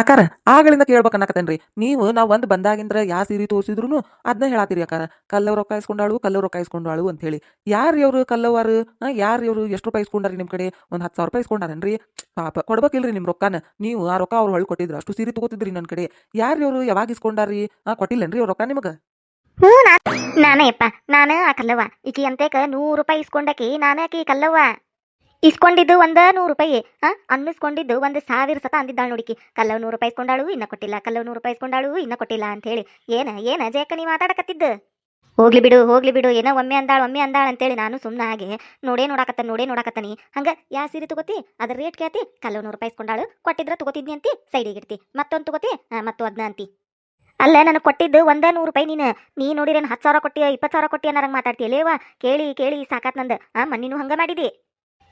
ಅಕ್ಕಾರ, ಆಗಳಿಂದ ಕೇಳ್ಬೇಕನ್ನಕತ್ತೇನ್ರಿ ನೀವು ನಾವು ಒಂದು ಬಂದಾಗಿಂದ್ರ ಯಾವ ಸೀರೆ ತೋರಿಸಿದ್ರು ಅದನ್ನ ಹೇಳಾತಿರಿ ಅಕಾರ ಕಲ್ಲವ್ರು ರೊಕ್ಕ ಇಸ್ಕೊಂಡಾಳು, ಕಲ್ಲವ್ ರೊಕ್ಕ ಇಸ್ಕೊಂಡಾಳು ಅಂತ ಹೇಳಿ ಯಾರು ಇವರು ಕಲ್ಲವರು ಯಾರು ಇವರು? ಎಷ್ಟು ರೂಪಾಯಿ ಇಸ್ಕೊಂಡಾರಿ ನಿಮ್ಮ ಕಡೆ? ಒಂದು ಹತ್ತು ಸಾವಿರ ರೂಪಾಯಿ ಇಸ್ಕೊಂಡಾರನ್ರಿ? ಪಾಪ, ಕೊಡ್ಬೇಕಿಲ್ರಿ ನಿಮ್ಮ ರೊಕ್ಕನ. ನೀವು ಆ ರೊಕ್ಕ ಅವ್ರು ಹೊಳ್ ಕೊಟ್ಟಿದ್ರು, ಅಷ್ಟು ಸೀರೆ ತಗೋತಿದ್ರಿ ನನ್ನ ಕಡೆ. ಯಾರು ಇವರು ಯಾವಾಗ ಇಸ್ಕೊಂಡಾರಿ? ಕೊಟ್ಟಿಲ್ಲನ್ರಿ ಅವ್ರ ರೊಕ್ಕ ನಿಮಗೆ? ಹ್ಞೂ, ನಾನೇ ಅಪ್ಪ. ನಾನು ಆ ಕಲ್ಲವ್ವ. ಈಕಿ ಅಂತೇಕ ನೂರು ರೂಪಾಯಿ ಇಸ್ಕೊಂಡಾಕಿ ನಾನೇ ಆಕಿ ಕಲ್ಲವ್ವ. ಇಸ್ಕೊಂಡಿದ್ದು ಒಂದ ನೂರು ರೂಪಾಯಿ. ಅನ್ನಿಸ್ಕೊಂಡಿದ್ದು ಒಂದು ಸಾವಿರ ಸತ ಅಂದಿದ್ದಾಳು ನೋಡಿಕಿ. ಕಲ್ಲವ್ ನೂರು ರೂಪಾಯಿ ಇಸ್ಕೊಂಡಾಳು, ಇನ್ನ ಕೊಟ್ಟಿಲ್ಲ. ಕಲ್ಲವ್ ನೂರು ರೂಪಾಯಿ ಇಸ್ಕೊಂಡಾಳು, ಇನ್ನ ಕೊಟ್ಟಿಲ್ಲ ಅಂತ ಹೇಳಿ. ಏನ ಏನ ಜಯಕ್ಕ ನೀ ಮಾತಾಡಕತ್ತಿದ್ದ? ಹೋಗ್ಲಿ ಬಿಡು ಹೋಗ್ಲಿ ಬಿಡು, ಏನೋ ಒಮ್ಮೆ ಅಂದಾಳ ಒಮ್ಮೆ ಅಂದಾಳ ಅಂತೇಳಿ ನಾನು ಸುಮ್ಮನೆ ಹಾಗೆ ನೋಡೇ ನೋಡಾಕತ್ತ ನೋಡೇ ನೋಡಾಕತ್ತನಿ. ಹಂಗ ಯಾ ಸೀರೆ ತಗೋತಿ? ಅದ್ರ ರೇಟ್ ಕೇಳ್ತಿ? ಕಲ್ಲವ್ ನೂರು ರೂಪಾಯಿ ಇಸ್ಕೊಂಡಾಳು. ಕೊಟ್ಟಿದ್ರ ತಗೋತಿದ್ನಿ ಅಂತಿ? ಸೈಡಿಗೆ ಇಡ್ತಿ. ಮತ್ತೊಂದು ತಗೋತಿ? ಮತ್ತು ಅದನ್ನ ಅಂತಿ. ಅಲ್ಲ, ನನಗೆ ಕೊಟ್ಟಿದ್ದು ಒಂದ ನೂರು ರೂಪಾಯಿ ನೀನು. ನೀ ನೋಡಿರೇನು ಹತ್ತು ಸಾವಿರ ಕೊಟ್ಟಿಯ, ಇಪ್ಪತ್ತು ಸಾವಿರ ಕೊಟ್ಟಿಯ ನನಗೆ ಮಾತಾಡ್ತೀಯ ಲೇವಾ ಕೇಳಿ ಕೇಳಿ, ಸಾಕಾತ್ ನಂದು. ಆ, ಮನ್ನಿನೂ ಹಂಗ ಮಾಡಿದಿ.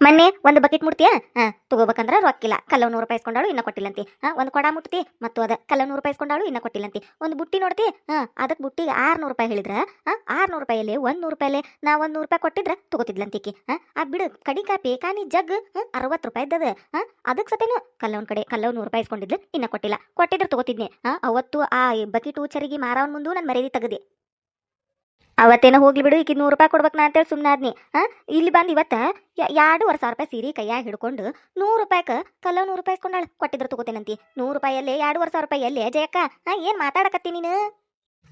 ಮೊನ್ನೆ ಒಂದು ಬಕೆಟ್ ಮುಟ್ತೀಯ? ಹಾ, ತಗೋಬೇಕಂದ್ರ ರೊಕ್ಕಿಲ್ಲ. ಕಲ್ಲವ್ ನೂರು ರೂಪಾಯಿ ಇಸ್ಕೊಂಡಾಳು, ಇನ್ನ ಕೊಟ್ಟಿಲ್ಲಂತಿ. ಹಾಂ, ಒಂದು ಕೊಡ ಮುಟ್ತಿ, ಮತ್ತು ಅದ ಕಲ್ಲವ್ ನೂರು ರೂಪಾಯಿ ಇಸ್ಕೊಂಡಾಳು, ಇನ್ನ ಕೊಟ್ಟಿಲ್ಲಂತಿ. ಒಂದು ಬುಟ್ಟಿ ನೋಡ್ತಿ? ಹಾ ಅದಕ್ಕೆ ಬುಟ್ಟಿಗೆ ಆರ್ನೂರು ರೂಪಾಯಿ ಹೇಳಿದ್ರ? ಹಾ, ಆರ್ನೂರು ರೂಪಾಯಲ್ಲಿ ಒಂದು ನೂರು ರೂಪಾಯಲ್ಲಿ ನಾ ಒಂದು ನೂರು ರೂಪಾಯಿ ಕೊಟ್ಟಿದ್ರ ತಗೋತಿದ್ಲಂತಿಕಿ ಹಾಂ, ಆ ಬಿಡು, ಕಡಿ ಕಾಪಿ ಪೇಕಾನಿ ಜಗ್ ಅರವತ್ತು ರೂಪಾಯಿ ಇದ್ದದ. ಹಾ ಅದಕ್ಕೆ ಸತೇನು ಕಲ್ಲವನ್ ಕಡೆ ಕಲ್ಲವ್ ನೂರು ರೂಪಾಯಿ ಇಸ್ಕೊಂಡಿದ್ಲು, ಇನ್ನ ಕೊಟ್ಟಿಲ್ಲ. ಕೊಟ್ಟಿದ್ರೆ ತಗೋತಿದ್ನಿ. ಹಾ, ಅವತ್ತು ಆ ಬಕೆಟ್ ಚರಿಗೆ ಮಾರವನ್ ಮುಂದು ನನ್ನ ಮರ್ಯಾದೆ ತೆಗದೆ. ಅವತ್ತೇನೋ ಹೋಗ್ಲಿ ಬಿಡು ಈಗ ನೂರು ರೂಪಾಯಿ ಕೊಡ್ಬೇಕು ನಾ ಅಂತೇಳಿ ಸುಮ್ಮನೆ ಆದ್ನಿ. ಹಾ ಇಲ್ಲಿ ಬಂದು ಇವತ್ತ ಎರಡೂವರೆ ಸಾವಿರ ರೂಪಾಯಿ ಸೀರೆ ಕೈಯಾಗ ಹಿಡ್ಕೊಂಡು ನೂರು ರೂಪಾಯಿಕ ಕಲ್ಲ ನೂರು ರೂಪಾಯಿ ಇಸ್ಕೊಂಡಾಳ. ಕೊಟ್ಟಿದ್ರು ತಗೋತೇನಂತಿ. ನೂರು ರೂಪಾಯಲ್ಲಿ ಎರಡೂವರೆ ಸಾವಿರ ರೂಪಾಯಿ ಎಲ್ಲೇ ಜಯಕ್ಕ ಹಾಂ ಏನ್ ಮಾತಾಡಕತ್ತಿ ನೀನು?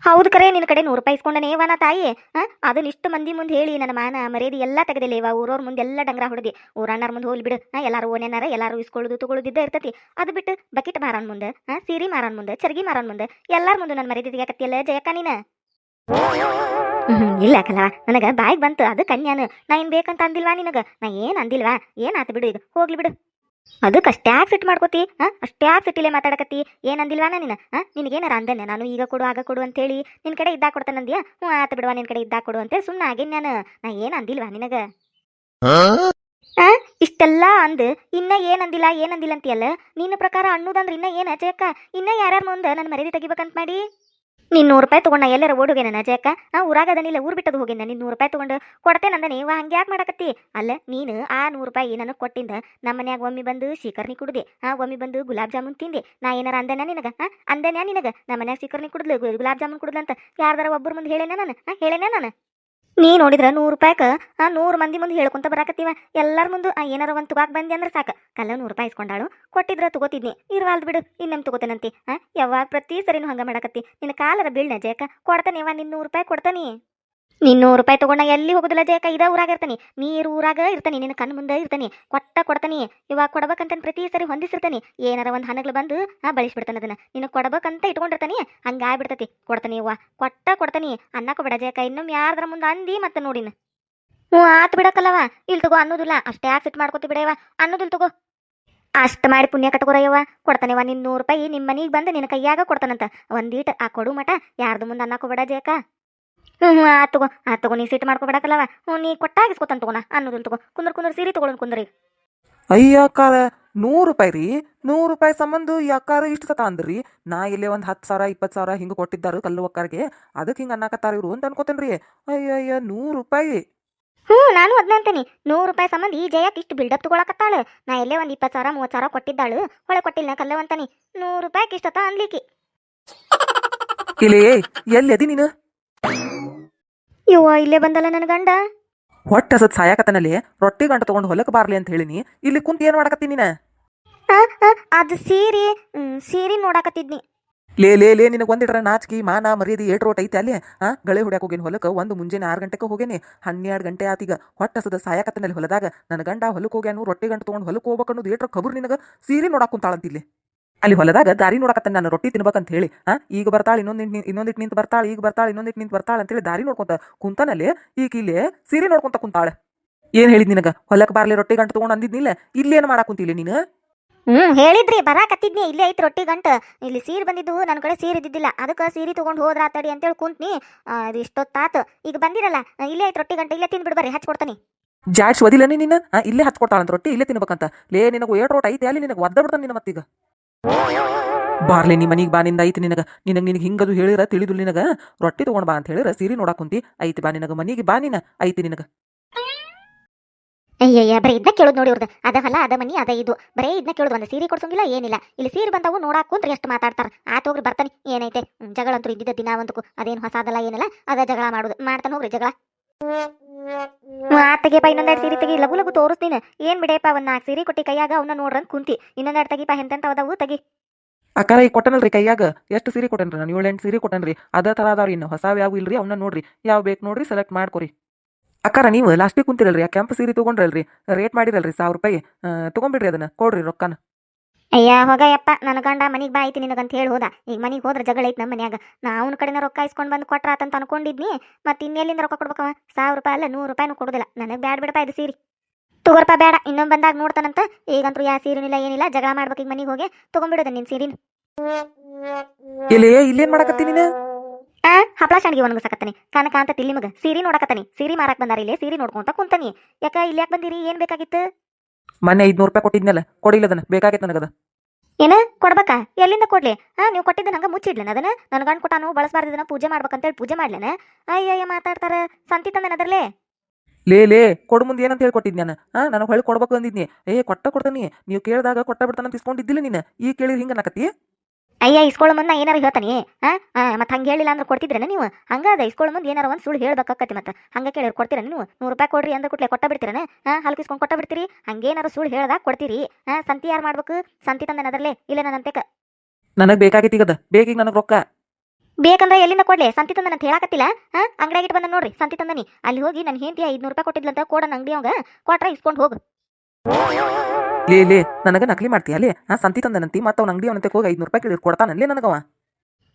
ಹೌದು ಕರೆ, ನಿನ್ನ ಕಡೆ ನೂರು ರೂಪಾಯಿ ಇಸ್ಕೊಂಡನೇ ನಾ ತಾಯಿ. ಹಾಂ ಅದನ್ನ ಇಷ್ಟು ಮಂದಿ ಮುಂದೆ ಹೇಳಿ ನನ್ನ ಮಾನ ಮರ್ಯಾದೆ ಎಲ್ಲ ತೆಗೆದಿಲ್ಲೇವ ಊರವ್ರ ಮುಂದೆ ಎಲ್ಲ ಡಂಗ್ರ ಹೊಡೆದಿ. ಊರಣ್ಣರ ಮುಂದೆ ಹೋಗ್ಲಿ ಬಿಡು. ಹಾ ಎಲ್ಲಾರು ಓನೇನಾರ ಎಲ್ಲಾರು ಇಸ್ಕೊಳ್ಳೋದು ತಗೊಳ್ಳೋದಿದ್ದ ಇರ್ತತಿ. ಅದು ಬಿಟ್ಟು ಬಕೆಟ್ ಮಾರನ್ ಮುಂದೆ ಹಾಂ ಸೀರೆ ಮಾರನ್ ಮುಂದೆ, ಚರ್ಗಿ ಮಾರನ್ ಮುಂದೆ, ಎಲ್ಲರ ಮುಂದೆ ನನ್ನ ಮರ್ಯಾದೆ ತೆಗಿಯಾಕತ್ತಿಯಲ್ಲ ಜಯಕ್ಕ ನೀನು? ಇಲ್ಲ ಕಲವ ನನಗ ಬಾಯಿಗೆ ಬಂತು. ಅದು ಕನ್ಯಾನು. ನಾ ಏನ್ ಬೇಕಂತ ಅಂದಿಲ್ವಾ ನಿನಗ? ನಾ ಏನ್ ಅಂದಿಲ್ವಾ? ಏನಾತು ಬಿಡು ಈಗ ಹೋಗ್ಲಿ ಬಿಡು. ಅದಕ್ಕೆ ಅಷ್ಟ್ಯಾಕ್ ಫಿಟ್ ಮಾಡ್ಕೋತಿ, ಹಾ? ಅಷ್ಟ್ಯಾಕ್ ಸಿಟ್ಟಿಲೆ ಮಾತಾಡಕತ್ತಿ. ಏನ್ ನಿನ್ನ, ಹಾ? ನಿನಗೇನಾರ ಅಂದನೆ? ನಾನು ಈಗ ಕೊಡು, ಆಗ ಕೊಡು ಅಂತೇಳಿ. ನಿನ್ ಕಡೆ ಇದ್ದಾಗ ಕೊಡ್ತಾನಂದ್ಯಾ ಹ್ಞೂ, ಆತ ಬಿಡುವ, ನಿನ್ ಕಡೆ ಇದ್ದಾಗ ಕೊಡು ಅಂತೇಳಿ ಸುಮ್ಮನೆ ಆಗೇನ್ ನಾನು. ನಾ ಏನ್ ಅಂದಿಲ್ವಾ ನಿನಗ? ಇಷ್ಟೆಲ್ಲ ಅಂದ್, ಇನ್ನ ಏನಂದಿಲ್ಲ ಏನಂದಿಲ್ಲ ಅಂತೀಯಲ್ಲ? ನಿನ್ನ ಪ್ರಕಾರ ಅನ್ನೋದಂದ್ರೆ ಇನ್ನ ಏನ ಅಜಯಕ್ಕ ಇನ್ನ ಯಾರ್ಯಾರ ಮುಂದೆ ನನ್ನ ಮರ್ಯಾದೆ ತೆಗಿಬೇಕಂತ ಮಾಡಿ? ನೀನ್ ನೂರು ರೂಪಾಯಿ ತಗೊಂಡ ಎಲ್ಲರ ಓಡ್ ಹೋಗೇನ ಅಜಯಕ್ಕ ಆ ಊರಾಗ ಅದನಿಲ್ಲ ಊರ್ ಬಿಟ್ಟದು ಹೋಗಿನ ನೀನ್ ನೂರು ರೂಪಾಯಿ ತಗೊಂಡು ಕೊಡ್ತೇನಂದ ನೀವ ಹಂಗೆ ಯಾಕೆ ಮಾಡಕತ್ತಿ? ಅಲ್ಲ, ನೀನು ಆ ನೂರು ರೂಪಾಯಿ ನನಗೆ ಕೊಟ್ಟಿಂದ ನಮ್ಮ ಮನ್ಯಾಗ ಒಮ್ಮೆ ಬಂದು ಶೀಕರ್ನಿ ಕುಡ್ದೆ. ಆ, ಒಮ್ಮೆ ಬಂದು ಗುಲಾಬ್ ಜಾಮೂನ್ ತಿಂದೆ. ನಾ ಏನಾರ ಅಂದೆನ ನಿನಗೆ? ಅಂದೆನ ಅಂದೆನ್ಯಾ ನಿನಗ? ನಮ್ಮ ಮನ್ಯಾಗ ಶೀಕರ್ನಿ ಕುಡ್ದ್ಲು ಗು- ಗುಲಾಬ್ ಜಾಮೂನ್ ಕುಡ್ದಂತ ಯಾರ್ದಾರ ಒಬ್ಬರು ಮುಂದೆ ಹೇಳೇನ ನಾನು? ಆ, ಹೇಳೇನ ನಾನು? ನೀ ನೋಡಿದ್ರ ನೂರು ರೂಪಾಯಿಕ, ಆ ನೂರು ಮಂದಿ ಮುಂದೆ ಹೇಳ್ಕೊಂತ ಬರಾಕತ್ತೀವ. ಎಲ್ಲರ ಮುಂದೆ, ಆ ಏನಾರ ಒಂದು ತುಗಾಕ್ ಬಂದಿ ಅಂದ್ರೆ ಸಾಕು. ಕಲ್ಲ ನೂರು ರೂಪಾಯಿ ಇಸ್ಕೊಂಡಾಳು. ಕೊಟ್ಟಿದ್ರ ತಗೋತಿದ್ನಿ. ಇರ್ವಾಲ್ದು ಬಿಡು, ಇನ್ನೇಮ್ ತಗೋತೇನಂತಿ, ಆ? ಯಾವಾಗ ಪ್ರತಿ ಸರಿನೂ ಹಂಗ ಮಾಡಕತ್ತಿ. ನಿನ್ನ ಕಾಲರ ಬೀಳ್ನ ಕೊಡ್ತಾನೆ ಯವ್ವ ನಿನ್ನ ನೂರು ರೂಪಾಯಿ ಕೊಡ್ತಾನಿ. ನೀನ್ ನೂರು ರೂಪಾಯಿ ತಗೊಂಡ ಎಲ್ಲಿ ಹೋಗುದಿಲ್ಲ ಜಯಕ ಇದ ಊರಾಗ ಇರ್ತಾನೆ. ನೀರು ಊರಾಗ ಇರ್ತಾನೆ. ನಿನ್ನ ಕಣ್ಣು ಮುಂದೆ ಇರ್ತಾನೆ. ಕೊಟ್ಟ ಕೊಡ್ತಾನೆ. ಇವಾಗ ಕೊಡಬೇಕಂತ ಪ್ರತಿ ಸರಿ ಹೊಂದಿಸಿರ್ತಾನೆ. ಏನಾರ ಒಂದು ಹಣಗಳು ಬಂದು ಆ ಬಳಸ್ಬಿಡ್ತಾನೆ ಅದನ್ನ. ನಿನ್ನ ಕೊಡಬೇಕಂತ ಇಟ್ಕೊಂಡಿರ್ತಾನೆ. ಹಂಗ ಆಗ್ಬಿಡ್ತತಿ ಕೊಡ್ತಾನೆ ಇವ್ವ ಕೊಟ್ಟ ಕೊಡ್ತಾನೆ. ಅನ್ನಕ ಬಿಡ ಜಯಕ ಇನ್ನೊಮ್ಮೆ ಯಾರ್ದ್ರ ಮುಂದೆ ಅಂದಿ ಮತ್ತೆ ನೋಡಿನ ಹ್ಞೂ, ಆತ್ ಬಿಡಕ್ಕಲ್ಲವ. ಇಲ್ಲಿ ತಗೋ ಅನ್ನೋದಿಲ್ಲ. ಅಷ್ಟೇ ಯಾಕೆ ಸಿಟ್ ಮಾಡ್ಕೊತಿ ಬಿಡಯವ ಅನ್ನೋದಿಲ್ಲ ತಗೋ. ಅಷ್ಟು ಮಾಡಿ ಪುಣ್ಯ ಕಟ್ಕೊರಯ್ಯವ. ಕೊಡ್ತಾನೆವ ನಿನ್ನ ನೂರು ರೂಪಾಯಿ ನಿಮ್ಮ ಮನೆಗೆ ಬಂದು ನಿನ್ನ ಕೈಯಾಗ ಕೊಡ್ತಾನಂತ. ಒಂದೀಟ್ ಆ ಕೊಡು ಮಟ ಯಾರ್ದು ಮುಂದೆ ಅನ್ನಕೋಬೇಡ ಜಯಕ ಹ್ಞೂ ಆ ತಗೋ ಆ ತಗೋ ನೀ ಸಿಟ್ಟು ಮಾಡ್ಕೋಬೇಡಕ್ಕಲ್ಲವ ಹ್ಞೂ ನೀ ಕೊಟ್ಟಾಗಿಸ್ಕೊತಾನೆ ತಗೋಣ ಅನ್ನೋದಿಲ್ಲ ತಗೋ. ಕುಂದ್ರ ಕುಂದ್ರ ಸೀರೆ ತಗೊಳನ್ ಕುಂದ್ರಿ. ಅಯ್ಯ ಅಕ್ಕಾರ ನೂರು ರೂಪಾಯಿ ರೀ. ನೂರು ರೂಪಾಯಿ ಸಂಬಂಧ ಈ ಅಕ್ಕಾರ ಇಷ್ಟು ಸತ ಅಂದ್ರಿ. ನಾ ಇಲ್ಲೇ ಒಂದು ಹತ್ತು ಸಾವಿರ ಇಪ್ಪತ್ತು ಸಾವಿರ ಹಿಂಗೆ ಕೊಟ್ಟಿದ್ದಾರು ಕಲ್ಲು ಅಕ್ಕಾರಿಗೆ. ಅದಕ್ಕೆ ಹಿಂಗೆ ಅನ್ನಕತ್ತಾರ ಇವ್ರು ಅಂತ ಅನ್ಕೋತೇನ್ರಿ. ಅಯ್ಯ ಅಯ್ಯ ನೂರು ರೂಪಾಯಿ. ಹ್ಞೂ ನಾನು ಅದನ್ನ ಅಂತೀನಿ. ನೂರು ರೂಪಾಯಿ ಸಂಬಂಧ ಈ ಜಯಕ್ಕೆ ಇಷ್ಟು ಬಿಲ್ಡಪ್ ತಗೊಳಕತ್ತಾಳೆ. ನಾ ಎಲ್ಲೇ ಒಂದು ಇಪ್ಪತ್ತು ಸಾವಿರ ಮೂವತ್ತು ಸಾವಿರ ಕೊಟ್ಟಿದ್ದಾಳು. ಹೊಳೆ ಕೊಟ್ಟಿಲ್ಲ ಕಲ್ಲವಂತಾನೆ ನೂರು ರೂಪಾಯಿಗೆ ಇಷ್ಟತ್ತ ಅನ್ಲಿಕ್ಕೆ. ಇಲ್ಲಿ ಎಲ್ಲಿ ಅದಿ ನೀನು? ಇವ್ವ ಇಲ್ಲೇ ಬಂದಲ್ಲ ನನ್ನ ಗಂಡ? ಹೊಟ್ಟೆ ಹಸದ್ ಸಾಯಕತ್ತನಲ್ಲಿ ರೊಟ್ಟಿ ಗಂಟ ತಗೊಂಡು ಹೊಲಕ್ಕೆ ಬಾರ್ಲಿ ಅಂತ ಹೇಳಿನಿ. ಇಲ್ಲಿ ಕುಂತ ಏನು ಮಾಡಕತ್ತೀನಿ ನೀನ? ಆ, ಆ, ಅದು ಸೀರೆ ಹ್ಮ್, ಸೀರೆ ನೋಡಾಕತ್ತಿದ್ನಿ. ಲೇ ಲೇ ಲೇ ನಿನಗೆ ಒಂದಿಟ್ರ ನಾಚಕಿ ಮಾನ ಮರ್ಯಾದೆ ಏಟ್ ರೋಟ್ ಐತೆ ಅಲ್ಲಿ? ಆ ಗಳೆ ಹೊಡ್ಯಾಕ ಹೋಗೇನಿ ಹೊಲಕ್ಕೆ ಒಂದು ಮುಂಜಾನೆ ಆರು ಗಂಟೆಗೆ ಹೋಗೇನಿ. ಹನ್ನೆರಡು ಗಂಟೆ ಆತೀಗ ಹೊಟ್ಟೆ ಹಸದ ಸಾಯಕತ್ತನಲ್ಲಿ ಹೊಲದಾಗ ನನ್ನ ಗಂಡ ಹೊಲಕ್ಕೆ ಹೋಗ್ಯಾನು ರೊಟ್ಟಿ ಗಂಟ ತಗೊಂಡು ಹೊಲಕ್ಕೆ ಹೋಗ್ಬೇಕನ್ನೋದು ಏಟ್ರ ಖಬರ್ ನಿನಗೆ? ಸೀರೆ ನೋಡಾಕ್ ಕುಂತಾಳಂತ ಇಲ್ಲಿ ಅಲ್ಲಿ ಹೊಲದಾಗ ದಾರಿ ನೋಡಕತ್ತ ನಾನು ರೊಟ್ಟಿ ತಿನ್ಬೇಕಂತ ಹೇಳಿ ಆ ಈಗ ಬರ್ತಾಳೆ ಇನ್ನೊಂದು ಇನ್ನೊಂದಿಟ್ಟು ನಿಂತು ಬರ್ತಾಳೆ ಈಗ ಬರ್ತಾಳೆ ಇನ್ನೊಂದಿಟ್ಟು ನಿಂತು ಬರ್ತಾಳೆ ಅಂತೇಳಿ ದಾರಿ ನೋಡ್ಕೊಂತ ಕುಂತಾನಲ್ಲಿ ಈಗ ಇಲ್ಲಿ ಸೀರೆ ನೋಡ್ಕೊಂತ ಕುಂತಾಳೆ. ಏನ್ ಹೇಳಿದ್ ನಿನಗ? ಹೊಲಕ್ಕೆ ಬಾರ್ಲಿ ರೊಟ್ಟಿ ಗಂಟು ತಗೊಂಡು ಅಂದಿದ್ನಿಲ್ಲ ಇಲ್ಲೇನು ಮಾಡಾಕ್ ಕುಂತಿಲ್ಲ ನೀನು? ಹ್ಮ್ ಹೇಳಿದ್ರಿ ಬರಾಕತ್ತಿದ್ನಿ ಇಲ್ಲೇ ಐತಿ ರೊಟ್ಟಿ ಗಂಟ. ಇಲ್ಲಿ ಸೀರೆ ಬಂದಿದ್ದು ನನ್ನ ಕಡೆ ಸೀರೆ ಇದ್ದಿದ್ದಿಲ್ಲ ಅದಕ್ಕೆ ಸೀರೆ ತಗೊಂಡು ಹೋದ್ರ ಆತಡಿ ಅಂತೇಳಿ ಕುಂತ್ನಿ. ಅದು ಇಷ್ಟೊತ್ತಾತು. ಈಗ ಬಂದಿರಲ್ಲ ಇಲ್ಲೇ ಐತಿ ರೊಟ್ಟಿ ಗಂಟ ಇಲ್ಲೇ ತಿಂದ್ಬಿಡ್ ಬರ್ರಿ ಹಚ್ಕೊಡ್ತಾನಿ. ಜಾಡ್ಸ್ ಒದಿಲ್ಲ ನೀನು? ಇಲ್ಲೇ ಹಚ್ಕೊಡ್ತಾಳಂತ ರೊಟ್ಟಿ ಇಲ್ಲೇ ತಿನ್ಬೇಕಂತ. ಲೇ ನಿನಗೆ ಏಟ್ ರೋಟ್ ಐತೆ ಅಲ್ಲಿ ನಿನಗೆ ಒದ್ದ ಬಿಡ್ತಾನೆ ನಿನ್ನ ಮತ್ತೀಗ. ಬಾರ್ಲೆ ನಿಮ್ಮ ಮನಿಗೆ ಬಾ, ನಿಂದ ಐತಿ ನಿನಗ. ನಿನಗೆ ನಿನಗೆ ಹಿಂಗದು ಹೇಳಿರ ತಿಳಿದು ನಿನಗ. ರೊಟ್ಟಿ ತಗೊಂಡ್ ಬಾ ಅಂತ ಹೇಳಿರ ಸೀರೆ ನೋಡಾಕ್ ಕುಂತಿ. ಐತಿ ಬಾ ನಿನಗ, ಮನಿಗೆ ಬಾ ನಿನ, ಐತಿ ನಿನಗ. ಅಯ್ಯಯ್ಯ ಬರೀ ಇದನ್ನ ಕೇಳೋದು ನೋಡಿ ಇವ್ರದ್ದು ಅದ ಹೊಲ, ಅದ ಮನಿ, ಅದ ಇದು. ಬರೀ ಇದನ್ನ ಕೇಳೋದು ಒಂದು ಸೀರೆ ಕೊಡ್ಸೋಂಗಿಲ್ಲ, ಏನಿಲ್ಲ. ಇಲ್ಲಿ ಸೀರೆ ಬಂದವು, ನೋಡಾಕ ಕುಂತ್ರೆ ಎಷ್ಟು ಮಾತಾಡ್ತಾರ. ಆತ ಹೋಗ್ರಿ, ಬರ್ತಾನೆ. ಏನೈತೆ? ಜಗಳ ಅಂತೂ ಇದ್ದಿದ್ದ ದಿನ ಒಂದಕ್ಕೂ. ಅದೇನು ಹೊಸದಲ್ಲ, ಏನಿಲ್ಲ. ಅದ ಜಗಳ ಮಾಡೋದು, ಮಾಡ್ತಾನೆ ಹೋಗ್ರಿ ಜಗಳ. ತೆಗಿಯಪ್ಪ ಇನ್ನೊಂದೆರಡು ಸೀರೆ ತೆಗಿ. ಲಗು ಲಗು ತೋರಿಸ್ತೀನಿ ಏನ್ ಬಿಡಪ್ಪ ಒಂದ್ ನಾಲ್ಕು ಸೀರೆ ಕೊಟ್ಟಿ ಕೈಯಾಗ ಅವನ್ನ ನೋಡ್ರಂತ ಕುಂತಿ. ಇನ್ನೊಂದೆರಡು ತೆಗಿಪ್ಪ ಎಂತೆಂತ ಅದಾವು ತಗಿ. ಅಕ್ಕಾರ ಈಗ ಕೊಟ್ಟನಲ್ರಿ ಕೈಯಾಗ? ಎಷ್ಟು ಸೀರೆ ಕೊಟ್ಟನ್ರಿ? ನಾನು ಏಳೆಂಟು ಸೀರೆ ಕೊಟ್ಟನ್ರಿ. ಅದ ಥರ ಅದಾವ್ರಿ ಇನ್ನು. ಹೊಸ ಯಾವ ಇಲ್ರಿ ಅವನ್ನ ನೋಡ್ರಿ. ಯಾವ ಬೇಕು ನೋಡ್ರಿ ಸೆಲೆಕ್ಟ್ ಮಾಡ್ಕೊರಿ. ಅಕ್ಕಾರ ನೀವು ಲಾಸ್ಟಿಗೆ ಕುಂತಿರಲ್ರಿ? ಆ ಕೆಂಪು ಸೀರೆ ತೊಗೊಂಡ್ರಲ್ರಿ? ರೇಟ್ ಮಾಡಿರಲ್ರಿ ಸಾವಿರ ರೂಪಾಯಿ. ಆ, ತೊಗೊಂಬಿಡ್ರಿ ಅದನ್ನ. ಕೊಡ್ರಿ ರೊಕ್ಕನ. ಅಯ್ಯ ಹೋಗಯ್ಯಪ್ಪ ನನ್ನ ಗಂಡ ಮನೆಗೆ ಬಾ ಐತಿ ನಿನಗಂತ ಹೇಳಿ ಹೋದ. ಈಗ ಮನೆಗೆ ಹೋದ್ರೆ ಜಗಳ ಐತಿ ನಮ್ಮ ಮನ್ಯಾಗ. ನಾ ಅವನ ಕಡೆನ ರೊಕ್ಕ ಇಸ್ಕೊಂಡು ಬಂದು ಕೊಟ್ರ ಅಂತ ಅನ್ಕೊಂಡಿದ್ನಿ. ಮತ್ತೆ ಇನ್ನೆಲ್ಲಿಂದ ರೊಕ್ಕ ಕೊಡ್ಬೇಕವ ಸಾವಿರ ರೂಪಾಯಿ ಅಲ್ಲ ನೂರು ರೂಪಾಯಿನೂ ಕೊಡೋದಿಲ್ಲ. ನನಗೆ ಬ್ಯಾಡ ಬಿಡಪ್ಪ ಇದು ಸೀರೆ. ತಗೋರ್ಪ ಬೇಡ. ಇನ್ನೊಂದು ಬಂದಾಗ ನೋಡ್ತಾನಂತ. ಈಗಂತೂ ಯಾ ಸೀರೆನಿಲ್ಲ ಏನಿಲ್ಲ ಜಗಳ ಮಾಡ್ಬೇಕು ಈಗ ಮನೆಗೆ ಹೋಗಿ. ತಗೊಂಡ್ಬಿಡೋದ ನಿನ್ ಸೀರಿನ. ಇಲ್ಲಿ ಇಲ್ಲೇನ್ ಮಾಡಕತ್ತಿ ನೀನು? ಆ ಹಪ್ಪಳ ಶಾಣಿಗೆ ಒಣಗಿಸಕತ್ತಾನೆ ಕನಕ ಅಂತ ತಿಳಿ ಮಗ ಸೀರೆ ನೋಡಕತ್ತಾನೆ. ಸೀರೆ ಮಾರಕ್ ಬಂದಾರ ಇಲ್ಲೇ ಸೀರೆ ನೋಡ್ಕೊಂತ ಕುಂತಾನಿ. ಯಾಕ ಇಲ್ಲಿ ಯಾಕೆ ಬಂದಿರಿ? ಏನ್ ಬೇಕಾಗಿತ್ತು? ಮೊನ್ನೆ ಐದ್ನೂರು ರೂಪಾಯಿ ಕೊಟ್ಟಿದ್ನಲ್ಲ ಕೊಡಿಲ್ಲ ಅದನ್ನ ಬೇಕಾಗೈತೆ ನನಗದ. ಏನ ಕೊಡ್ಬೇಕಾ? ಎಲ್ಲಿಂದ ಕೊಡ್ಲಿ? ಹಾ ನೀವು ಕೊಟ್ಟಿದ್ದನ್ನ ಹಂಗ ಮುಚ್ಚಿಡ್ಲೇನ ಅದನ್ನ? ನನ್ನ ಗಂಡ ಕೊಟ್ಟಾನು ಬಳಸಬಾರ್ದನ್ನ ಪೂಜೆ ಮಾಡ್ಬೇಕಂತೇಳಿ ಪೂಜೆ ಮಾಡ್ಲೇನ? ಅಯ್ಯಯ್ಯ ಮಾತಾಡ್ತಾರ ಸಂತಿ ತಂದನ ಅದರ್ಲೆ ಲೇ ಲೇ ಕೊಡು ಮುಂದೆ ಏನಂತ ಹೇಳಿ ಕೊಟ್ಟಿದ್ ನಾನು ಹಾ ನನಗೆ ಹೊಳ್ಳಿ ಕೊಡ್ಬೇಕು ಅಂದಿದ್ನಿ. ಏ ಕೊಟ್ಟ ಕೊಡ್ತೀನಿ. ನೀವು ಕೇಳಿದಾಗ ಕೊಟ್ಟ ಬಿಡ್ತಾನಂತ ಇಸ್ಕೊಂಡಿದ್ದಿಲ್ಲ ನೀನು. ಈ ಕೇಳಿದ್ರೆ ಹಿಂಗೆ ಅನ್ನಕತ್ತಿ ಅಯ್ಯ ಇಸ್ಕೊಳ್ಳೋ ಮುಂದೆ ಏನಾರ ಹೇಳ್ತಾನೆ? ಹಾ ಮತ್ತೆ ಹಂಗೆ ಹೇಳಿಲ್ಲ ಅಂದ್ರೆ ಕೊಡ್ತಿದ್ರೇನ ನೀವು? ಹಂಗ ಅದ ಇಸ್ಕೊಳ್ಳೋ ಮುಂದೆ ಏನಾರ ಒಂದು ಸುಳ್ಳು ಹೇಳ್ಬೇಕಾಕತಿ ಮತ್ತೆ. ಹಂಗ ಕೇಳಿರ್ ಕೊಡ್ತೀರ ನೀವು? ನೂರು ರೂಪಾಯಿ ಕೊಡ್ರಿ ಅಂದ್ರೆ ಕೊಟ್ಲೆ ಕೊಟ್ಟ ಬಿಡ್ತೀರನ? ಹಾ ಹಲ್ಕಿಸ್ಕೊಂಡು ಕೊಟ್ಟ ಬಿಡ್ತೀರಿ? ಹಂಗೇನಾರ ಸುಳ್ಳು ಹೇಳ್ದಾಗ ಕೊಡ್ತೀರಿ? ಹಾ ಸಂತಿ ಯಾರು ಮಾಡ್ಬೇಕು? ಸಂತಿ ತಂದನ ಅದರಲ್ಲೇ ಇಲ್ಲ ನನ್ನಂತೆ ನನಗೆ ಬೇಕಾಗೈತಿ ಈಗದ ಬೇಕೀಗ ನನಗೆ ರೊಕ್ಕ. ಬೇಕಂದ್ರೆ ಎಲ್ಲಿಂದ ಕೊಡ್ಲಿ? ಸಂತಿ ತಂದನ ಅಂತ ಹೇಳಕತ್ತಿಲ್ಲ? ಹಾ ಅಂಗಡಿಯಾಗ ಇಟ್ಟು ಬಂದ ನೋಡ್ರಿ ಸಂತಿ ತಂದನಿ. ಅಲ್ಲಿ ಹೋಗಿ ನನ್ನ ಹೆಂಡತಿ ಐದ್ನೂರು ರೂಪಾಯಿ ಕೊಟ್ಟಿದ್ಲಂತ ಕೋಡನ್ ಅಂಗಡಿ ಅವಂಗ ಕೊಟ್ರ ಇಸ್ಕೊಂಡು ಹೋಗು. ಲೇ ಲೇ ನನಗೆ ನಕಲಿ ಮಾಡ್ತೀಯ? ಲೇ ಆ ಸಂತಿ ತಂದನಂತಿ ಮತ್ತೆ ಅವ್ನ ಅಂಗಡಿ ಅವನಂತೆ ಹೋಗಿ ಐದ್ನೂರು ರೂಪಾಯಿ ಕೇಳಿ ಕೊಡ್ತಾನಲ್ಲೇ ನನಗವ.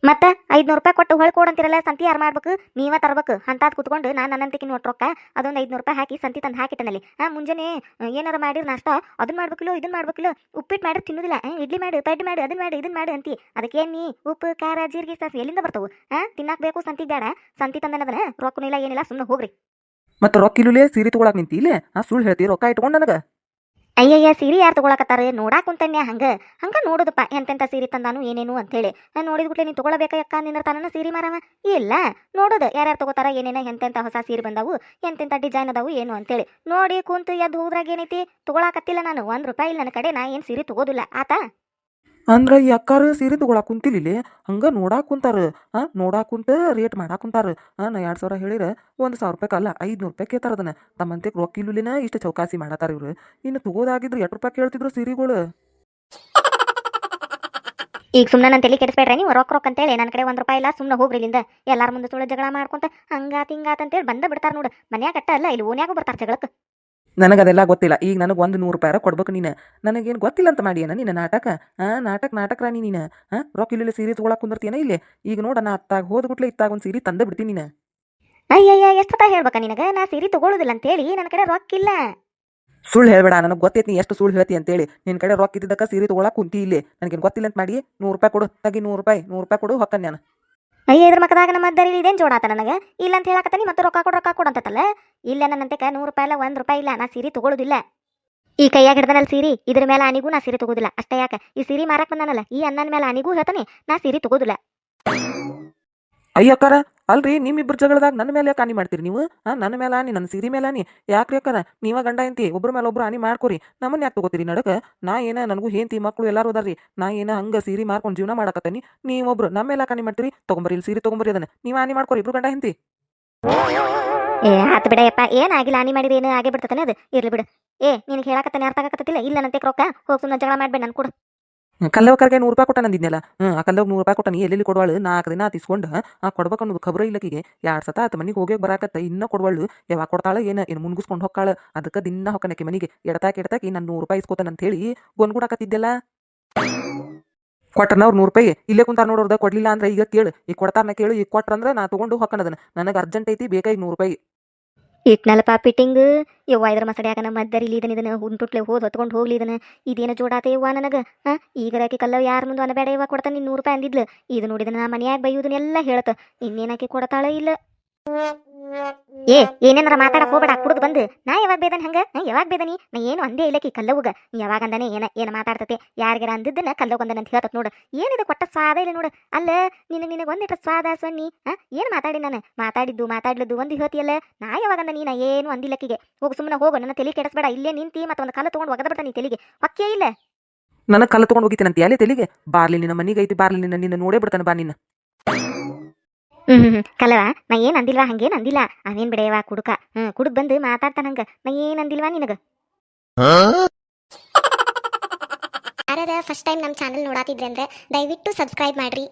ಮತ್ತೆ ಐದ್ನೂರು ರೂಪಾಯಿ ಕೊಟ್ಟು ಹೊಳ್ ಕೊಡಂತಿರಲ್ಲ ಸಂತಿ ಯಾರು ಮಾಡ್ಬೇಕು? ನೀವ ತರ್ಬೇಕು. ಅಂತಾದ್ ಕುತ್ಕೊಂಡು ನಾನು ನನ್ನಂತಿಕೆ ಒಟ್ಟು ರೊಕ್ಕ ಅದೊಂದು ಐದ್ನೂರು ರೂಪಾಯಿ ಹಾಕಿ ಸಂತಿ ತಂದು ಹಾಕಿಟ್ಟನಲ್ಲಿ ಆ ಮುಂಜಾನೆ ಏನಾರು ಮಾಡಿರ್ ನಾಷ್ಟ ಅದನ್ನ ಮಾಡ್ಬೇಕಿಲ್ಲ ಇದನ್ನ ಮಾಡ್ಬೇಕಿಲ್ಲ ಉಪ್ಪಿಟ್ಟು ಮಾಡಿ ತಿನ್ನುದಿಲ್ಲ. ಇಡ್ಲಿ ಮಾಡಿ ಪಡ್ಡಿ ಮಾಡಿ ಅದನ್ನ ಮಾಡಿ ಇದನ್ನ ಮಾಡಿ ಅಂತಿ. ಅದಕ್ಕೆ ನೀ? ಉಪ್ಪು ಖಾರ ಜೀರಿಗೆ ಸಾಸಿ ಎಲ್ಲಿಂದ ಬರ್ತವು? ಆ ತಿನ್ನಾಕ್ ಬೇಕು ಸಂತಿ ಬೇಡ. ಸಂತಿ ತಂದನದನ ರೊಕ್ಕನೂ ಇಲ್ಲ ಏನಿಲ್ಲ ಸುಮ್ಮನೆ ಹೋಗ್ರಿ. ಮತ್ತೆ ರೊಕ್ಕ ಇಲ್ಲೇ ಸೀರೆ ತಗೊಳಕ್ ನಿಂತಿ ಇಲ್ಲೇ ಆ ಸುಳ್ಳು ಹೇಳ್ತಿ ರೊಕ್ಕ ಇಟ್ಕೊಂಡು ನನಗೆ. ಅಯ್ಯಯ್ಯ, ಸೀರೆ ಯಾರು ತಗೊಳಕತ್ತಾರ? ನೋಡಾಕ್ ಕುಂತನ್ಯ ಹಂಗ? ಹಂಗ ನೋಡುದಪ್ಪ, ಎಂತೆಂತ ಸೀರೆ ತಂದಾನು ಏನೇನು ಅಂತೇಳಿ ನೋಡಿದ ಕೂಡಲೇ ನೀನು ತಗೊಳಬೇಕಾ ನಿಂದಿರ್ತಾನ ಸೀರೆ ಮಾರವ? ಇಲ್ಲ. ನೋಡೋದು, ಯಾರ್ಯಾರು ತಗೋತಾರ, ಏನೇನ, ಎಂತೆಂತ ಹೊಸ ಸೀರೆ ಬಂದಾವು, ಎಂತೆಂತ ಡಿಸೈನ್ ಅದಾವು, ಏನು ಅಂತೇಳಿ ನೋಡಿ ಕುಂತು ಎದ್ದು ಹೋದ್ರಾಗ ಏನೈತಿ? ತಗೊಳಕತ್ತಿಲ್ಲ ನಾನು, ಒಂದ್ ರೂಪಾಯಿ ಇಲ್ಲ ನನ್ನ ಕಡೆ, ನಾ ಏನು ಸೀರೆ ತಗೋದಿಲ್ಲ. ಆತ? ಅಂದ್ರೆ ಈ ಸೀರೆ ತಗೊಳಕ್ ಕುಂತಿಲಿಲ್ಲ ಹಂಗ ನೋಡಾಕ್ ಕುಂತಾರ, ಆ, ನೋಡಾಕ್ ಕುಂತ ರೇಟ್ ಮಾಡಾಕ್ ಕುಂತಾರ. ನಾ ಎರಡು ಸಾವಿರ ಹೇಳಿರ, ಒಂದು ಸಾವಿರ ರೂಪಾಯಿ ಅಲ್ಲ, ಐದ್ನೂರು ರೂಪಾಯಿ ಕೇಳ್ತಾರ ಅದನ್ನ. ತಮ್ಮಂತೆ ರೊಕ್ಕ ಇಲ್ಲುಲಿನ ಇಷ್ಟು ಚೌಕಾಸಿ ಮಾಡತಾರ ಇವ್ರು. ಇನ್ನು ತಗೋದಾಗಿದ್ರು ಎಷ್ಟು ರೂಪಾಯಿ ಕೇಳ್ತಿದ್ರು ಸೀರೆಗಳು. ಈಗ ಸುಮ್ಮನೆ ನನ್ನ ತಲೆ ಕೆಡಿಸ್ಬೇಡ್ರಿ ನೀವು? ರೊಕ್ಕ ರೊಕ್ಕ ಅಂತೇಳಿ ನನ್ನ ಕಡೆ ಒಂದ್ ರೂಪಾಯಿ ಇಲ್ಲ ಸುಮ್ಮನೆ ಹೋಗ್ರಿ ಇಲ್ಲಿಂದ. ಎಲ್ಲಾರ ಮುಂದೆ ಸುಳ್ಳು ಜಗಳ ಮಾಡ್ಕೊಂತ, ಹಂಗಾತ್ ಹಿಂಗಾತ್ ಅಂತೇಳಿ ಬಂದ ಬಿಡ್ತಾರ ನೋಡು. ಮನ್ಯಾಗ ಅಟ್ಟ ಅಲ್ಲ, ಇಲ್ಲಿ ಓನ್ಯಾಗ ಬರ್ತಾರ ಜಗಳಕ್ಕೆ ನನಗೆ ಅದೆಲ್ಲ ಗೊತ್ತಿಲ್ಲ. ಈಗ ನನಗೆ ಒಂದು ನೂರು ರೂಪಾಯಿ ಕೊಡ್ಬೇಕು ನೀನು. ನನಗೇನು ಗೊತ್ತಿಲ್ಲ ಅಂತ ಮಾಡಿ ನೀನು ನಾಟಕ? ಹಾಂ ನಾಟಕ ನಾಟಕ ರಾಣಿ ನೀನು. ಹಾಂ ರೊಕ್ಕ ಇಲ್ಲೇ ಸೀರೆ ತೊಗೊಳಕ್ಕೆ ಕುಂದಿರ್ತೀನ ಇಲ್ಲೇ? ಈಗ ನೋಡ ನಾ ಅತ್ತಾಗ ಹೋದ್ಗುಟ್ಲೆ ಇತ್ತಾಗ ಒಂದು ಸೀರೆ ತಂದು ಬಿಡ್ತೀನಿ ನೀನು. ಅಯ್ಯಯ್ಯ ಎಷ್ಟೊತ್ತ ಹೇಳ್ಬೇಕ ನಿನಗೆ? ನಾ ಸೀರೆ ಅಂತ ಅಂತೇಳಿ ನನ್ನ ಕಡೆ ರೊಕ್ಕ ಇಲ್ಲ. ಸುಳ್ಳು ಹೇಳ್ಬೇಡ ನನಗೆ ಗೊತ್ತೈತಿ ನೀ ಎಷ್ಟು ಸುಳ್ಳು ಹೇಳ್ತಿ ಅಂತೇಳಿ. ನಿನ್ನ ಕಡೆ ರೊಕ್ಕ ಇದ್ದಿದ್ದಕ್ಕೆ ಸೀರೆ ತೊಗೊಳಕ್ಕೆ ಕುಂತಿ ಇಲ್ಲೇ. ನನಗೇನು ಗೊತ್ತಿಲ್ಲ ಅಂತ ಮಾಡಿ ನೂರು ರೂಪಾಯಿ ಕೊಡು. ತಗಿ ನೂರು ರೂಪಾಯಿ ನೂರು ರೂಪಾಯಿ ಕೊಡು ಹೊಕ್ಕ ನಾನು. ಅಯ್ಯ, ಇದ್ರ ಮಕ್ಕದಾಗ ನಮ್ಮ ಅದ್ದರಿ ಇದೇನು ಜೋಡಾತ ನನಗೆ? ಇಲ್ಲ ಅಂತ ಹೇಳಕತ್ತಾನಿ, ಮತ್ತೆ ರೊಕ್ಕ ಕೊಡು ರೊಕ್ಕ ಕೊಡು ಅಂತತಲ್ಲ ಇಲ್ಲ ನನ್ನಂತೆ ನೂರು ರೂಪಾಯಿ ಇಲ್ಲ, ಒಂದ್ ರೂಪಾಯಿ ಇಲ್ಲ, ನಾ ಸೀರೆ ತಗೊಳುದಿಲ್ಲ. ಈ ಕೈಯಾಗ ಹಿಡ್ದನಲ್ಲ ಸೀರೆ, ಇದ್ರ ಮೇಲೆ ಅನಿಗೂ ನಾ ಸೀರೆ ತಗೋದಿಲ್ಲ. ಅಷ್ಟೇ ಯಾಕ? ಈ ಸೀರೆ ಮಾರಕ್ ಬಂದನಲ್ಲ, ಈ ಅನ್ನನ ಮೇಲೆ ಅನಿಗೂ ಹೇಳ್ತಾನೆ, ನಾ ಸೀರೆ ತಗೋದಿಲ್ಲ. ಅಯ್ಯಕ್ಕಾರ ಅಲ್ರಿ ನಿಮ್ಮಿಬ್ಬರ ಜಗಳದಾಗ ನನ್ನ ಮೇಲೆ ಯಾಕೆ ಹಾನಿ ಮಾಡ್ತೀರಿ ನೀವು? ಹಾ ನನ್ನ ಮೇಲೆ ಹಾನಿ, ನನ್ನ ಸೀರೆ ಮೇಲೆ ಹಾನಿ? ಯಾಕ್ರಿ ಯಾಕನ ನೀವ ಗಂಡ ಎಂತಿ ಒಬ್ರ ಮೇಲೆ ಒಬ್ರು ಹಾನಿ ಮಾಡ್ಕೊರಿ. ನಮ್ಮನ್ನ ಯಾಕೆ ತಗೋತೀರಿ ನಡಕ? ನಾ ಏನ, ನನಗೂ ಹೆಂತಿ ಮಕ್ಕಳು ಎಲ್ಲಾರು ಅದಾರ್ರಿ. ನಾ ಏನ, ಹಂಗ ಸೀರೆ ಮಾರ್ಕೊಂಡು ಜೀವನ ಮಾಡಕತ್ತೀನಿ. ನೀವೊಬ್ರು ನಮ್ಮ ಮೇಲೆ ಯಾಕೆ ಹಾನಿ ಮಾಡ್ತೀರಿ? ತಗೊಂಬರಿ ಇಲ್ಲಿ ಸೀರೆ ತಗೊಂಬರಿ ಅದನ್ನ. ನೀವು ಹಾನಿ ಮಾಡ್ಕೊರಿ, ಇಬ್ರು ಗಂಡ ಹೆಂತಿ ಏ, ಆತ್ ಬಿಡಯಪ್ಪ ಏನಾಗಿಲ್ಲ ಹಾನಿ ಮಾಡಿದ ಏನು ಆಗೇ ಬಿಡ್ತಾನೆ ಅದು? ಇರ್ಲಿ ಬಿಡು. ಏ, ನಿನಗೆ ಹೇಳಕತ್ತಾನೆ, ಅರ್ಥ ಆಗಕತ್ತಿಲ್ಲ ಇಲ್ಲ, ನಂತೆ ರೊಕ್ಕ ಹೋಗ್ ಸುಮ್ಮನೆ ಜಗಳ ಮಾಡ್ಬೇಡ, ನನ್ ಕೂಡ. ಕಲ್ಲವಕರ್ಗೆ ನೂರು ರೂಪಾಯಿ ಕೊಟ್ಟ ನಂದಿದ್ನಲ್ಲ ಹ್ಞೂ ಆ ಕಲ್ಲವ್ ನೂರು ರೂಪಾಯಿ ಕೊಟ್ಟ ನೀ ಎಲ್ಲೆಲ್ಲಿ ಕೊಡ್ವಾಳು? ನಾಲ್ಕು ದಿನ ತಿಸ್ಕೊಂಡು, ಆ ಕೊಡ್ಬೇಕು ಅನ್ನೋದು ಖಬರ ಇಲ್ಲಕಿಗೆ. ಎರಡು ಸತ ಆತ ಮನೆಗೆ ಹೋಗಿ ಬರಾಕತ್ತ, ಇನ್ನೂ ಕೊಡ್ವಾಳು. ಯಾವಾಗ ಕೊಡ್ತಾಳೆ ಏನು ಏನು ಮುನ್ಗಿಸ್ಕೊಂಡು ಹೊಕ್ಕಾಳ? ಅದಕ್ಕೆ ದಿನ ಹೊಕ್ಕನಕ್ಕೆ ಮನೆಗೆ. ಎಡತಾಕ ಎಡತಾಕಿ ನಾನು ನೂರು ರೂಪಾಯಿ ಇಸ್ಕೋತಾನಂತ ಹೇಳಿ ಗೊಂದ್ಗುಡಾಕತ್ತಿದ್ದೆಲ್ಲ ಕೊಟ್ಟನ ಅವ್ರು ನೂರು ರೂಪಾಯಿ. ಇಲ್ಲೇ ಕುಂತಾರ ನೋಡೋರ್ದ ಕೊಡ್ಲಿಲ್ಲ ಅಂದ್ರೆ ಈಗ ಕೇಳು. ಈಗ ಕೊಡ್ತಾರನ ಕೇಳು, ಈಗ ಕೊಟ್ರಂದ್ರೆ ನಾ ತಗೊಂಡು ಹೊಕ್ಕನದನ್ನ. ನನಗೆ ಅರ್ಜೆಂಟ್ ಐತಿ ಬೇಕಾಗಿ ನೂರು ರೂಪಾಯಿ. ಇಟ್ನಲ್ಲಪ್ಪ ಪಿಟ್ಟಿಂಗ್ ಯವ್ವ ಇದ್ರ ಮಸಡ್ಯಾಗ ನಮ್ಮ ಮದ್ದರಿ ಇದನ್ನ ಇದನ್ನ ಹುಂಟುಟ್ಲೆ ಹೋದ್ ಹೊತ್ಕೊಂಡು ಹೋಗ್ಲಿ ಇದನ್ನ ಇದೇನ ಜೋಡಾತೆ ಯವ್ವ ನನಗ? ಈಗ ರಾಕಿ ಕಲ್ಲ ಯಾರ ಮುಂದೆ ಅನಬೇಡ ಯವ್ವ ಕೊಡ್ತಾನೆ ನೀನು ನೂರು ರೂಪಾಯಿ ಅಂದಿದ್ಲು. ಇದು ನೋಡಿದ ನಾ ಮನ್ಯಾಗ ಬೈಯುದನ್ನೆಲ್ಲ ಹೇಳ್ತ. ಇನ್ನೇನಾಕಿ ಕೊಡ್ತಾಳ ಇಲ್ಲ. ಏ, ಏನೇನಾರ ಮಾತಾಡಕ್ ಹೋಗ್ಬೇಡ, ಕುಡ್ದು ಬಂದು. ನಾ ಯಾವಾಗ ಬೇದನ್ ಹಂಗ? ಯಾವಾಗ ಬೇದನಿ? ನಾ ಏನು ಅಂದೇ ಇಲ್ಲಕಿ ಕಲ್ಲವುಗ ಯಾವಾಗ ಅಂದಾನೆ ಏನ ಏನ ಮಾತಾಡ್ತತೆ? ಯಾರಿಗಾರ ಅಂದಿದ್ದನ್ನ ಕಲ್ಲೋಗಂದನ ಅಂತ ಹೇಳ್ತತ್ ನೋಡು. ಏನಿದು ಕೊಟ್ಟ ಸ್ವಾದ ಇಲ್ಲ ನೋಡು. ಅಲ್ಲ, ನಿನಗೆ ನಿನಗೆ ಒಂದಿಟ್ಟ ಸ್ವಾದ ಸೊನ್ನಿ ಏನು ಮಾತಾಡಿ ನಾನು? ಮಾತಾಡಿದ್ದು, ಮಾತಾಡ್ಲಿದ್ದು ಒಂದು ಹೇಳ್ತಿಯಲ್ಲ? ನಾ ಯಾವಾಗ ಅಂದ ನೀನ ಏನು ಅಂದಿಲ್ಲಕ್ಕಿಗೆ ಹೋಗು ಸುಮ್ಮನೆ ಹೋಗು, ನನ್ನ ತಲೆ ಕೆಡಿಸ್ಬೇಡ. ಇಲ್ಲೇ ನಿಂತಿ ಮತ್ತೊಂದು ಕಲ್ಲ ತೊಗೊಂಡು ಒಗದ ಬಿಡ್ತಾನೆ ತಲೆಗೆ. ಹೊಕ್ಕೇ ಇಲ್ಲ. ನನ್ನ ಕಲ್ಲ ತೊಗೊಂಡು ಹೋಗಿತ್ತೇನಂತ? ಎಲ್ಲಿ ತೆಲಿಗೆ? ಬಾರ್ಲಿ ನಿನ್ನ ಮನಿಗೆ ಐತಿ ಬಾರ್ಲಿ ನಿನ್ನ ನಿನ್ನ ನೋಡೇ ಬಿಡ್ತಾನೆ ಬಾ ನಿನ್ನ ಹ್ಮ್. ಕಲವ ನಾ ಏನ್ ಅಂದಿಲ್ವಾ, ಹಂಗೇನ್ ಅಂದಿಲ್ಲ. ಅವೇನ್ ಬಿಡೆಯವಾ ಕುಡುಕ. ಹ್ಮ್ ಕುಡುಕ್ ಬಂದು ಮಾತಾಡ್ತಾನ ಹಂಗ. ನಾ ಏನ್ ಅಂದಿಲ್ವಾ ನಿನಗ? ಯಾರ ಫಸ್ಟ್ ಟೈಮ್ ನಮ್ಮ ಚಾನಲ್ ನೋಡಾತಿದ್ರೆ ಅಂದ್ರೆ ದಯವಿಟ್ಟು ಸಬ್ಸ್ಕ್ರೈಬ್ ಮಾಡ್ರಿ.